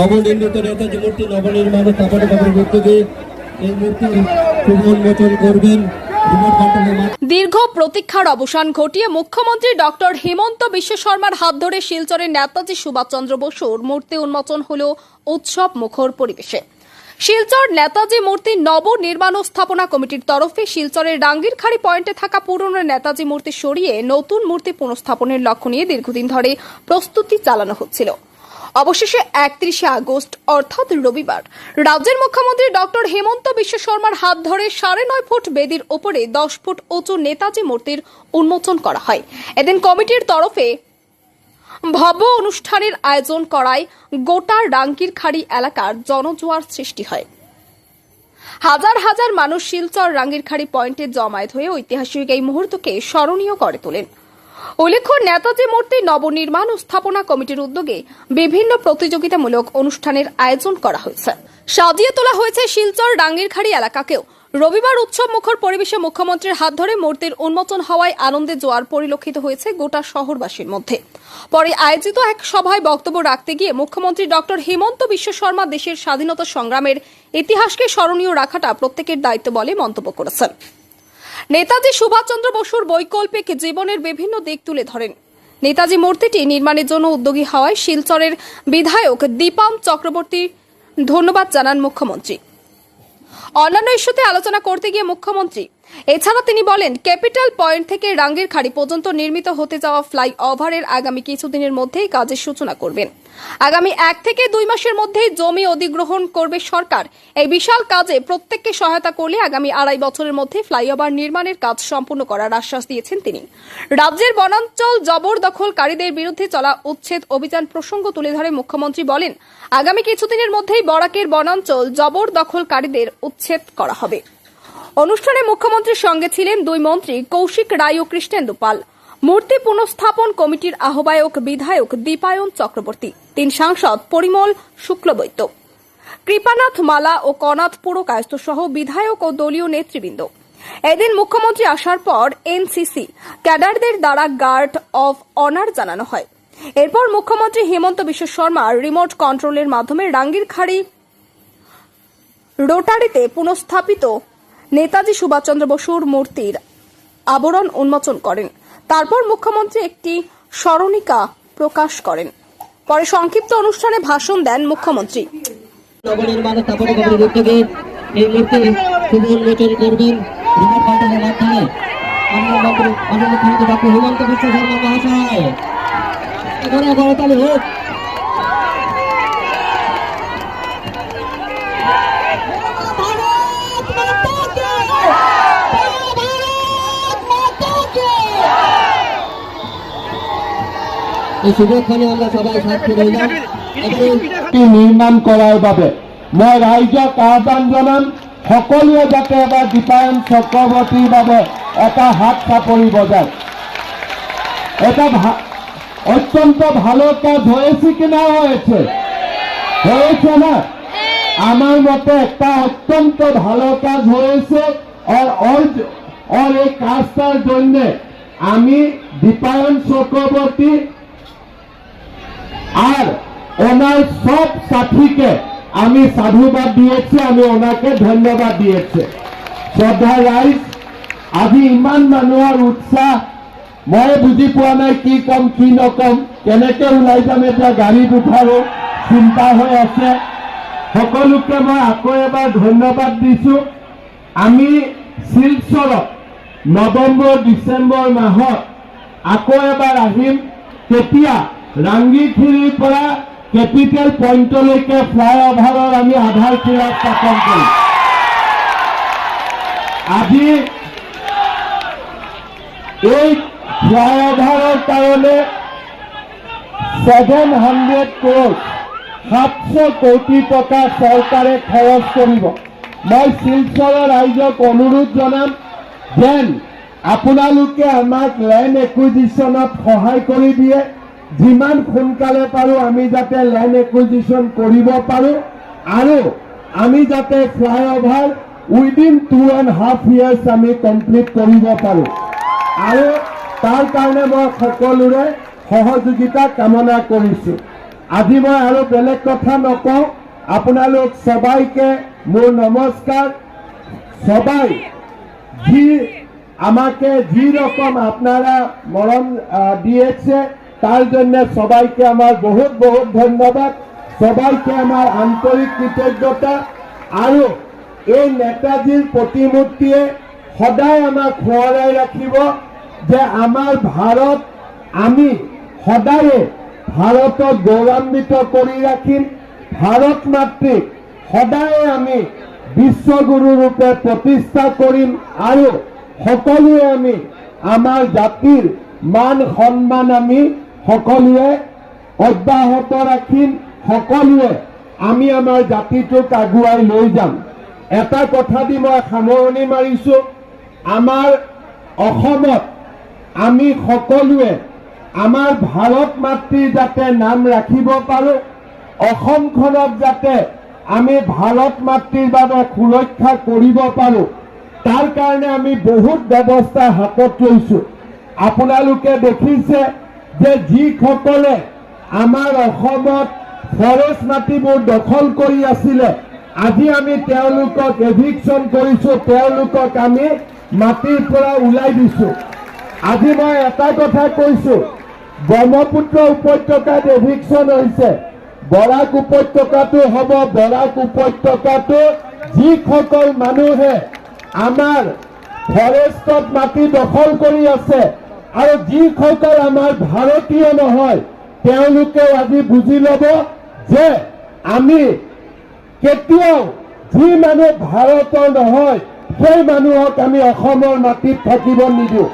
নবনির্মিত নেতাজি মূর্তি নবনির্মাণ ও স্থাপনা কমিটির এই মূর্তির শুভ উন্মোচন করবেন। দীর্ঘ প্রতীক্ষার অবসান ঘটিয়ে মুখ্যমন্ত্রী ডক্টর হেমন্ত বিশ্ব শর্মার হাত ধরে শিলচরের নেতাজি সুভাষচন্দ্র বসুর মূর্তি উন্মোচন হল উৎসব মুখর পরিবেশে। শিলচর নেতাজি মূর্তি নবনির্মাণ ও স্থাপনা কমিটির তরফে শিলচরের ডাঙ্গিরখাড়ি পয়েন্টে থাকা পুরনো নেতাজি মূর্তি সরিয়ে নতুন মূর্তি পুনঃস্থাপনের লক্ষ্য নিয়ে দীর্ঘদিন ধরে প্রস্তুতি চালানো হচ্ছিল। অবশেষে একত্রিশে আগস্ট, অর্থাৎ রবিবার, রাজ্যের মুখ্যমন্ত্রী ডক্টর হেমন্ত বিশ্ব শর্মার হাত ধরে সাড়ে নয় ফুট বেদির ওপরে দশ ফুট উঁচু নেতাজি মূর্তির উন্মোচন করা হয়। এদিন কমিটির তরফে ভব্য অনুষ্ঠানের আয়োজন করায় গোটা ডাঙ্কির খাড়ি এলাকার জনজোয়ার সৃষ্টি হয়। হাজার হাজার মানুষ শিলচর রাঙ্গিরখাড়ি পয়েন্টে জমায়েত হয়ে ঐতিহাসিক এই মুহূর্তকে স্মরণীয় করে তোলেন। উল্লেখ্য, নেতাজি মূর্তি নবনির্মাণ ও স্থাপনা কমিটির উদ্যোগে বিভিন্ন প্রতিযোগিতামূলক অনুষ্ঠানের আয়োজন করা হয়েছে। সাজিয়ে তোলা হয়েছে শিলচর ডাঙ্গিরখাড়ি এলাকাকেও। রবিবার উৎসব মুখর পরিবেশে মুখ্যমন্ত্রীর হাত ধরে মূর্তির উন্মোচন হওয়ায় আনন্দে জোয়ার পরিলক্ষিত হয়েছে গোটা শহরবাসীর মধ্যে। পরে আয়োজিত এক সভায় বক্তব্য রাখতে গিয়ে মুখ্যমন্ত্রী ডক্টর হেমন্ত বিশ্ব শর্মা দেশের স্বাধীনতা সংগ্রামের ইতিহাসকে স্মরণীয় রাখাটা প্রত্যেকের দায়িত্ব বলে মন্তব্য করেছেন। নেতাজি সুভাষচন্দ্র বসুর বৈকল্পিক জীবনের বিভিন্ন দিক তুলে ধরেন। নেতাজি মূর্তিটি নির্মাণের জন্য উদ্যোগী হওয়ায় শিলচরের বিধায়ক দীপাম চক্রবর্তী ধন্যবাদ জানান মুখ্যমন্ত্রী। অন্যান্য ইস্যুতে আলোচনা করতে গিয়ে মুখ্যমন্ত্রী এছাড়া তিনি বলেন, ক্যাপিটাল পয়েন্ট থেকে রাঙ্গের খাড়ি পর্যন্ত নির্মিত হতে যাওয়া ফ্লাই ওভারের আগামী কিছুদিনের মধ্যেই কাজের সূচনা করবেন। আগামী এক থেকে দুই মাসের মধ্যেই জমি অধিগ্রহণ করবে সরকার। এই বিশাল কাজে প্রত্যেককে সহায়তা করলে আগামী আড়াই বছরের মধ্যে ফ্লাইওভার নির্মাণের কাজ সম্পূর্ণ করার আশ্বাস দিয়েছেন তিনি। রাজ্যের বনাঞ্চল জবরদখলকারীদের বিরুদ্ধে চলা উচ্ছেদ অভিযান প্রসঙ্গ তুলে ধরে মুখ্যমন্ত্রী বলেন, আগামী কিছুদিনের মধ্যেই বরাকের বনাঞ্চল জবরদখলকারীদের উচ্ছেদ করা হবে। অনুষ্ঠানে মুখ্যমন্ত্রীর সঙ্গে ছিলেন দুই মন্ত্রী কৌশিক রায় ও কৃষ্ণেন্দু পাল। মূর্তি পুনঃস্থাপন কমিটির আহ্বায়ক বিধায়ক দীপায়ন চক্রবর্তী। তিন সাংসদ পরিমল শুক্লবৈদ্য। কৃপানাথ মালা ও কনাথ পুরকায়স্থ সহ বিধায়ক ও দলীয় নেতৃবৃন্দ। এদিন মুখ্যমন্ত্রী আসার পর এনসিসি, ক্যাডারদের দ্বারা গার্ড অফ অনার জানানো হয়। এরপর মুখ্যমন্ত্রী হেমন্ত বিশ্ব শর্মা রিমোট কন্ট্রোলের মাধ্যমে রাঙ্গিরখাড়ি রোটারিতে পুনঃস্থাপিত নেতাজি সুভাষচন্দ্র বসুর মূর্তির আবরণ উন্মোচন করেন। তারপর মুখ্যমন্ত্রী একটি স্মরণিকা প্রকাশ করেন। পরে সংক্ষিপ্ত অনুষ্ঠানে ভাষণ দেন মুখ্যমন্ত্রী। মাধ্যমে হিমন্ত বিশ্ব শর্মা মহাশয়। হোক এই সুযোগখানে আমরা সবাই সাক্ষী রইলাম। নিৰ্মাণ কৰাৰ বাবে মই ৰাইজক আহ্বান জনাম সকলোৱে যাতে এবাৰ দীপায়ন চক্ৰৱৰ্তীৰ বাবে এটা হাত চাপৰি বজায়। এটা অত্যন্ত ভালো কাজ হয়েছে কি না হয়েছে? হয়েছে না? আমার মতে একটা অত্যন্ত ভালো কাজ হয়েছে আর ওর ওর এই কাজটার জন্য আমি দীপায়ন চক্রবর্তী আর ওনার সব সাথীকে আমি সাধুবাদ দিয়েছি, আমি ওনাকে ধন্যবাদ দিয়েছি। শ্ৰদ্ধা ৰাইজ আজি ইমান মানুহৰ উৎসাহ। মই বুজি পোৱা নাই কি কম, কি নকম, কেনেকে ওলাই যাম এতিয়া গাড়ীত উঠাৰো চিন্তা হৈ আছে। সকলোকে মই আকৌ এবাৰ ধন্যবাদ দিছো। আমি শিলচৰত নৱেম্বৰ, ডিচেম্বৰ মাহত আকৌ এবাৰ আহিম। তেতিয়া ৰাংগীখিৰিৰ পৰা কেপিটেল পইণ্টলৈকে ফ্লাইঅভাৰৰ আমি আধাৰশিলা স্থাপন কৰিম। আজি এই ফ্লাইঅভাৰৰ কাৰণে ছেভেন হাণ্ড্ৰেড ক্ৰ'ৰ সাতশ কোটি টকা চৰকাৰে খৰচ কৰিব। মই শিলচৰৰ ৰাইজক অনুৰোধ জনাম যেন আপোনালোকে আমাক লেণ্ড একুইজিশ্যনত সহায় কৰি দিয়ে। যিমান সোনকালে পাৰোঁ আমি যাতে লেণ্ড একুইজিশ্যন কৰিব পাৰোঁ। আৰু আমি যাতে flyover within two and half years আমি কমপ্লিট কৰিব পাৰোঁ। আৰু তাৰ কাৰণে মই সকলোৰে সহযোগিতা কামনা কৰিছোঁ। আজি মই আৰু বেলেগ কথা নকওঁ আপোনালোক সবাইকে মোৰ নমস্কাৰ। সবাই যি আমাকে যি রকম আপনারা আহ, দিয়েছে তার জন্য সবাইকে আমার বহুত বহুত ধন্যবাদ। সবাইকে আমার আন্তরিক কৃতজ্ঞতা। আৰু এই নেতাজীৰ প্ৰতিমূৰ্তিয়ে সদায় আমাক সোঁৱৰাই ৰাখিব যে আমাৰ ভাৰত আমি সদায়ে ভাৰতক গৌৰৱান্বিত কৰি ৰাখিম। ভাৰত মাতৃক সদায়ে আমি বিশ্বগুৰু ৰূপে প্ৰতিষ্ঠা কৰিম আৰু সকলোৱে আমি আমাৰ জাতিৰ মান সন্মান আমি সকলোৱে অব্যাহত ৰাখিম, সকলোৱে আমি আমাৰ জাতিটোক আগুৱাই লৈ যাম। এটা কথা দি মই সামৰণি মাৰিছো, আমাৰ অসমত আমি সকলোৱে আমাৰ ভাৰত মাতৃৰ যাতে নাম ৰাখিব পাৰোঁ, অসমখনক যাতে আমি ভাৰত মাতৃৰ বাবে সুৰক্ষা কৰিব পাৰোঁ, তাৰ কাৰণে আমি বহুত ব্যৱস্থা হাতত লৈছোঁ। আপোনালোকে দেখিছে যে যিসকলে আমাৰ অসমত ফৰেষ্ট মাটিবোৰ দখল কৰি আছিলে, আজি আমি তেওঁলোকক এভিকশ্যন কৰিছোঁ, তেওঁলোকক আমি মাটিৰ পৰা ওলাই দিছোঁ। আজি মই এটা কথা কৈছো, ব্ৰহ্মপুত্ৰ উপত্যকাত এভিকশ্যন হৈছে, বৰাক উপত্যকাটো হ'ব, বৰাক উপত্যকাটো যিসকল মানুহে আমাৰ ফৰেষ্টত মাটি দখল কৰি আছে আৰু যিসকল আমাৰ ভাৰতীয় নহয়, তেওঁলোকেও আজি বুজি ল'ব যে আমি কেতিয়াও যি মানুহ ভাৰতৰ নহয়, সেই মানুহক আমি অসমৰ মাটিত থাকিব নিদিওঁ।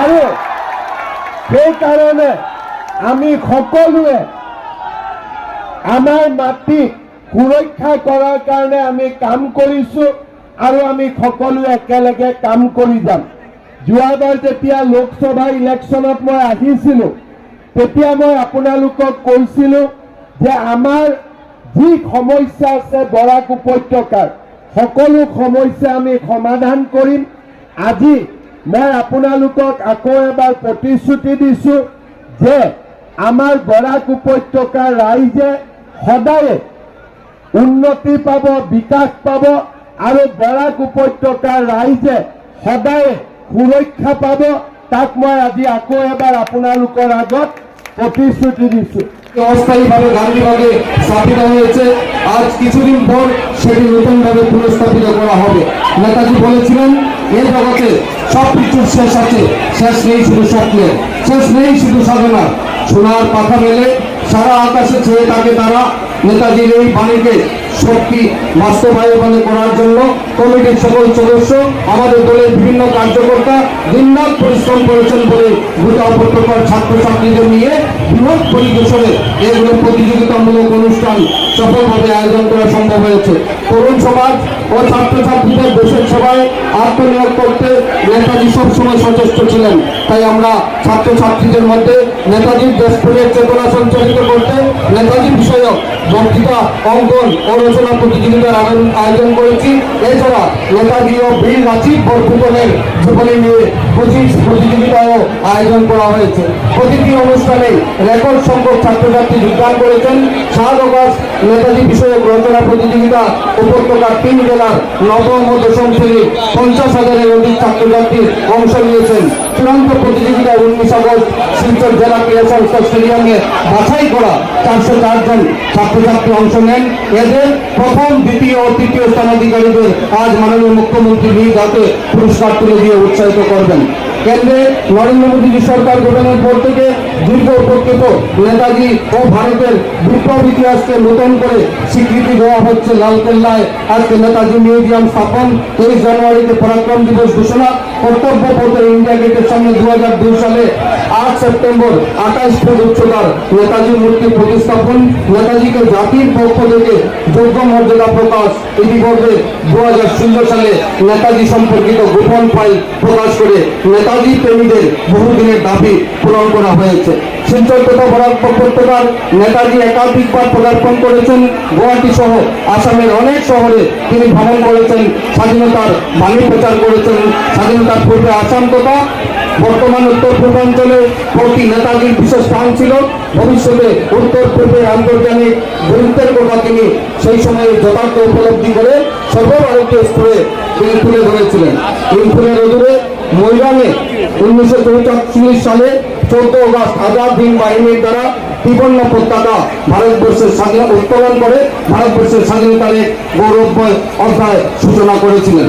আৰু সেইকাৰণে আমি সকলোৱে আমাৰ মাটিক সুৰক্ষা কৰাৰ কাৰণে আমি কাম কৰিছোঁ আৰু আমি সকলোৱে একেলগে কাম কৰি যাম। যোৱাবাৰ যেতিয়া লোকসভা ইলেকশ্যনত মই আহিছিলোঁ, তেতিয়া মই আপোনালোকক কৈছিলোঁ যে আমাৰ যি সমস্যা আছে বৰাক উপত্যকাৰ, সকলো সমস্যা আমি সমাধান কৰিম। আজি মই আপোনালোকক আকৌ এবাৰ প্ৰতিশ্ৰুতি দিছোঁ যে আমাৰ বৰাক উপত্যকাৰ ৰাইজে সদায়ে উন্নতি পাব, বিকাশ পাব আৰু বৰাক উপত্যকাৰ রাইজে সদায় সুৰক্ষা পাব। তাক মই আজি আকৌ এবাৰ আপোনালোকৰ আগত প্ৰতিশ্ৰুতি দিছোঁ। অস্থায়ীভাবে গান্ধীবাগে স্থাপিত হয়েছে। আজ কিছুদিন পর সেটি নতুনভাবে পুনঃস্থাপিত করা হবে। নেতাজি বলেছিলেন, এই জগতে সব কিছুর শেষ আছে, শেষ নেই শুধু স্বপ্নের শেষ নেই শুধু সাধনা সোনার পাখা মেলে, সারা আকাশে ছেয়ে থাকে তারা। নেতাজির এই বাণীকে শক্তি বাস্তবায়ন করার জন্য কমিটির সকল সদস্য, আমাদের দলের বিভিন্ন কার্যকর্তা দিনরাত পরিশ্রম করেছেন বলে গোটা উপত্যকার ছাত্রছাত্রীদের নিয়ে বৃহৎ পরিবেশনে এগুলো প্রতিযোগিতামূলক অনুষ্ঠান সফলভাবে আয়োজন করা সম্ভব হয়েছে। তরুণ সমাজ ও ছাত্রছাত্রীদের দেশের সেবায় আত্মনিয়োগ করতে নেতাজি সবসময় সচেষ্ট ছিলেন। তাই আমরা ছাত্রছাত্রীদের মধ্যে নেতাজির দেশপ্রেমের চেতনা সঞ্চালিত করতে নেতাজি বিষয়ক বক্তৃতা, অঙ্কন ও রচনা প্রতিযোগিতার আয়োজন- করেছি। এছাড়া নেতাজি ও বীর রাজীব বরফুকনের জীবনী নিয়ে পঁচিশ প্রতিযোগিতাও আয়োজন করা হয়েছে। প্রতিটি অনুষ্ঠানে রেকর্ড সংখ্যক ছাত্রছাত্রী যোগদান করেছেন। সাত অগস্ট নেতাজি বিষয়ক রচনা প্রতিযোগিতা উপত্যকার তিন জেলার নবম ও দশম শ্রেণির পঞ্চাশ হাজারের অধিক ছাত্রছাত্রী অংশ নিয়েছেন। চূড়ান্ত প্রতিযোগিতায় উনিশ আগস্ট শিলচর জেলা ক্রীড়া স্টেডিয়ামে বাছাই করা চারশো চারজন ছাত্রছাত্রী অংশ নেন। এদের প্রথম, দ্বিতীয় ও তৃতীয় স্থানাধিকারীদের আজ মাননীয় মুখ্যমন্ত্রী নিজ হাতে পুরস্কার তুলে দিয়ে উৎসাহিত করবেন। কেন্দ্রে নরেন্দ্র মোদী সরকার গঠনের পর থেকে দীর্ঘ উপক্ষেপ নেতাজি ও ভারতের বিপ্লব ইতিহাসকে নতুন করে স্বীকৃতি দেওয়া হচ্ছে লালকেল্লায়। আজকে নেতাজি মিউজিয়াম স্থাপন, তেইশ জানুয়ারিতে পরাক্রম দিবস ঘোষণা কর্তব্য পথে ইন্ডিয়া গেটের সামনে দু সালে আট সেপ্টেম্বর আঠাশ ফুট উচ্চতার নেতাজি মূর্তি প্রতিস্থাপন, নেতাজিকে জাতির পক্ষ থেকে যোগ্য মর্যাদা প্রকাশ ইতিমধ্যে দু হাজার ষোলো সালে নেতাজি সম্পর্কিত গোপন ফাইল প্রকাশ করে নেতাজি প্রেমীদের বহুদিনের দাবি পূরণ করা হয়েছে। শিলচর তথা উপত্যকার নেতাজি একাধিকবার পদার্পণ করেছেন। গুয়াহাটি সহ আসামের অনেক শহরে তিনি ভ্রমণ করেছেন। স্বাধীনতার বাণী প্রচার করেছেন। স্বাধীনতার পূর্বে আসাম তথা বর্তমান উত্তর পূর্বাঞ্চলে প্রতি নেতাজির বিশেষ স্থান ছিল। ভবিষ্যতে উত্তর পূর্বের আন্তর্জাতিক গুরুত্বের কথা তিনি সেই সময়ে যথার্থ উপলব্ধি করে সর্বভারতীয় স্তরে তিনি তুলে ধরেছিলেন। ইনফুলের অদূরে মৈরামে উনিশশো চৌচল্লিশ সালে চৌদ্দ অগস্ট আজাদ হিন্দ বাহিনীর দ্বারা ত্রিবর্ণ পতাকা ভারতবর্ষের স্বাধীনতা উত্তোলন করে ভারতবর্ষের স্বাধীনতার গৌরবময় অধ্যায় সূচনা করেছিলেন।